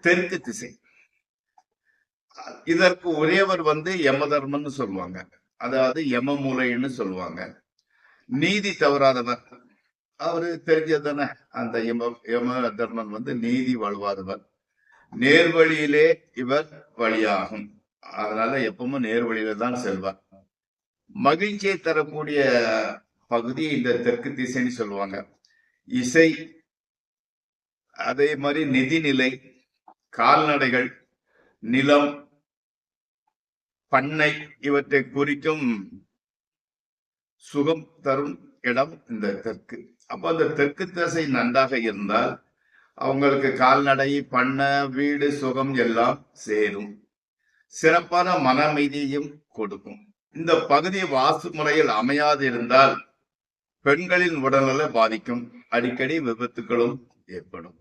தெற்கு திசை. இதற்கு ஒரேவர் வந்து யமதர்மன்னு சொல்லுவாங்க. அதாவது யம மூலைன்னு சொல்லுவாங்க. நீதி தவறாதவர். அவரு தெரிஞ்சதுதானே? அந்த யம யம தர்மன் வந்து நீதி வாழ்வாதவர் நேர்வழியிலே இவர் வழியாகும். அதனால எப்பவும் நேர்வழியில தான் செல்வார். மகிழ்ச்சியை தரக்கூடிய பகுதி இந்த தெற்கு திசைன்னு சொல்லுவாங்க. இசை அதே மாதிரி நிதிநிலை கால்நடைகள் நிலம் பண்ணை இவற்றை குறிக்கும் சுகம் தரும் இடம் இந்த தெற்கு. அப்ப அந்த தெற்கு திசை நன்றாக இருந்தால் அவங்களுக்கு கால்நடை பண்ண வீடு சுகம் எல்லாம் சேரும். சிறப்பான மன அமைதியையும் கொடுக்கும். இந்த பகுதி வாசு முறையில் அமையாது இருந்தால் பெண்களின் உடல்நல பாதிக்கும். அடிக்கடி விபத்துகளும் ஏற்படும்.